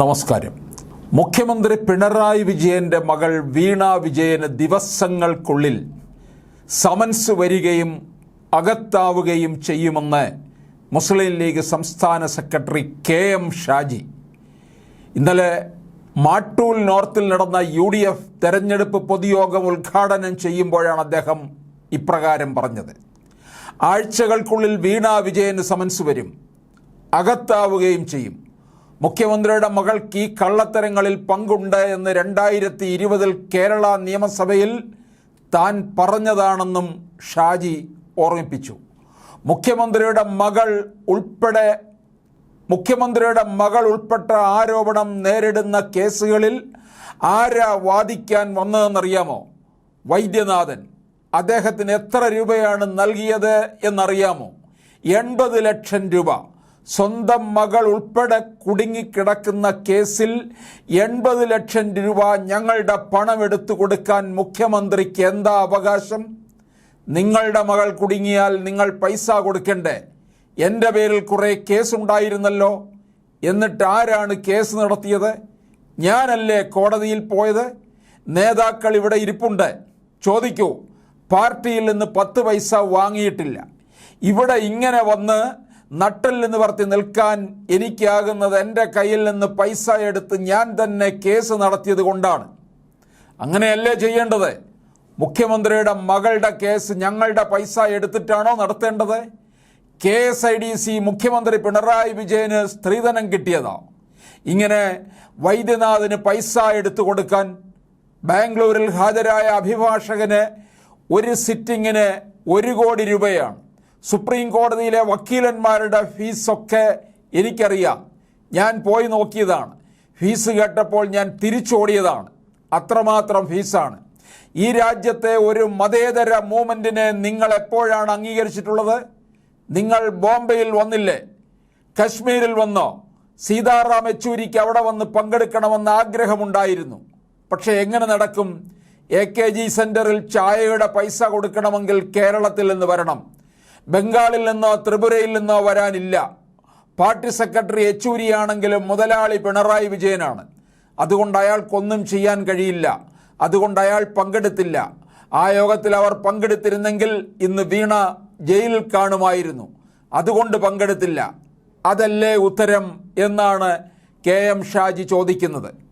നമസ്കാരം. മുഖ്യമന്ത്രി പിണറായി വിജയന്റെ മകൾ വീണ വിജയന് ദിവസങ്ങൾക്കുള്ളിൽ സമൻസ് വരികയും അകത്താവുകയും ചെയ്യുമെന്ന് മുസ്ലിം ലീഗ് സംസ്ഥാന സെക്രട്ടറി കെ എം ഷാജി. ഇന്നലെ മാട്ടൂൽ നോർത്തിൽ നടന്ന യു ഡി എഫ് തെരഞ്ഞെടുപ്പ് പൊതുയോഗം ഉദ്ഘാടനം ചെയ്യുമ്പോഴാണ് അദ്ദേഹം ഇപ്രകാരം പറഞ്ഞത്. ആഴ്ചകൾക്കുള്ളിൽ വീണ വിജയന് സമൻസ് വരും. അകത്താവുകയും ചെയ്യും. മുഖ്യമന്ത്രിയുടെ മകൾക്ക് ഈ കള്ളത്തരങ്ങളിൽ പങ്കുണ്ട് എന്ന് രണ്ടായിരത്തി ഇരുപതിൽ കേരള നിയമസഭയിൽ താൻ പറഞ്ഞതാണെന്നും ഷാജി ഓർമ്മിപ്പിച്ചു. മുഖ്യമന്ത്രിയുടെ മകൾ ഉൾപ്പെടെ മുഖ്യമന്ത്രിയുടെ മകൾ ഉൾപ്പെട്ട ആരോപണം നേരിടുന്ന കേസുകളിൽ ആരാ വാദിക്കാൻ വന്നതെന്നറിയാമോ? വൈദ്യനാഥൻ. അദ്ദേഹത്തിന് എത്ര രൂപയാണ് നൽകിയത് എന്നറിയാമോ? എൺപത് ലക്ഷം രൂപ. സ്വന്തം മകൾ ഉൾപ്പെടെ കുടുങ്ങിക്കിടക്കുന്ന കേസിൽ എൺപത് ലക്ഷം രൂപ ഞങ്ങളുടെ പണം എടുത്തു കൊടുക്കാൻ മുഖ്യമന്ത്രിക്ക് എന്താ അവകാശം? നിങ്ങളുടെ മകൾ കുടുങ്ങിയാൽ നിങ്ങൾ പൈസ കൊടുക്കണ്ടേ? എന്റെ പേരിൽ കുറേ കേസുണ്ടായിരുന്നല്ലോ. എന്നിട്ട് ആരാണ് കേസ് നടത്തിയത്? ഞാനല്ലേ കോടതിയിൽ പോയത്? നേതാക്കൾ ഇവിടെ ഇരിപ്പുണ്ട്. ചോദിക്കൂ. പാർട്ടിയിൽ നിന്ന് പത്ത് പൈസ വാങ്ങിയിട്ടില്ല. ഇവിടെ ഇങ്ങനെ വന്ന് നട്ടൽ നിന്ന് പറത്തി നിൽക്കാൻ എനിക്കാകുന്നത് എന്റെ കയ്യിൽ നിന്ന് പൈസ എടുത്ത് ഞാൻ തന്നെ കേസ് നടത്തിയത് കൊണ്ടാണ്. അങ്ങനെയല്ലേ ചെയ്യേണ്ടത്? മുഖ്യമന്ത്രിയുടെ മകളുടെ കേസ് ഞങ്ങളുടെ പൈസ എടുത്തിട്ടാണോ നടത്തേണ്ടത്? K S I D C മുഖ്യമന്ത്രി പിണറായി വിജയന് സ്ത്രീധനം കിട്ടിയതാ. ഇങ്ങനെ വൈദ്യനാഥിന് പൈസ എടുത്തു കൊടുക്കാൻ ബാംഗ്ലൂരിൽ ഹാജരായ അഭിഭാഷകന് ഒരു സിറ്റിങ്ങിന് ഒരു കോടി രൂപയാണ്. സുപ്രീം കോടതിയിലെ വക്കീലന്മാരുടെ ഫീസൊക്കെ എനിക്കറിയാം. ഞാൻ പോയി നോക്കിയതാണ്. ഫീസ് കേട്ടപ്പോൾ ഞാൻ തിരിച്ചോടിയതാണ്. അത്രമാത്രം ഫീസാണ്. ഈ രാജ്യത്തെ ഒരു മതേതര മൂവ്മെന്റിനെ നിങ്ങൾ എപ്പോഴാണ് അംഗീകരിച്ചിട്ടുള്ളത്? നിങ്ങൾ ബോംബെയിൽ വന്നില്ലേ? കശ്മീരിൽ വന്നോ? സീതാറാം യെച്ചൂരിക്ക് അവിടെ വന്ന് പങ്കെടുക്കണമെന്ന് ആഗ്രഹമുണ്ടായിരുന്നു. പക്ഷേ എങ്ങനെ നടക്കും? എ കെ ജി സെന്ററിൽ ചായയുടെ പൈസ കൊടുക്കണമെങ്കിൽ കേരളത്തിൽ നിന്ന് വരണം. ബംഗാളിൽ നിന്നോ ത്രിപുരയിൽ നിന്നോ വരാനില്ല. പാർട്ടി സെക്രട്ടറി യെച്ചൂരിയാണെങ്കിലും മുതലാളി പിണറായി വിജയനാണ്. അതുകൊണ്ട് അയാൾക്കൊന്നും ചെയ്യാൻ കഴിയില്ല. അതുകൊണ്ട് അയാൾ പങ്കെടുത്തില്ല. ആ യോഗത്തിൽ അവർ പങ്കെടുത്തിരുന്നെങ്കിൽ ഇന്ന് വീണ ജയിലിൽ കാണുമായിരുന്നു. അതുകൊണ്ട് പങ്കെടുത്തില്ല. അതല്ലേ ഉത്തരം എന്നാണ് കെ എം ഷാജി ചോദിക്കുന്നത്.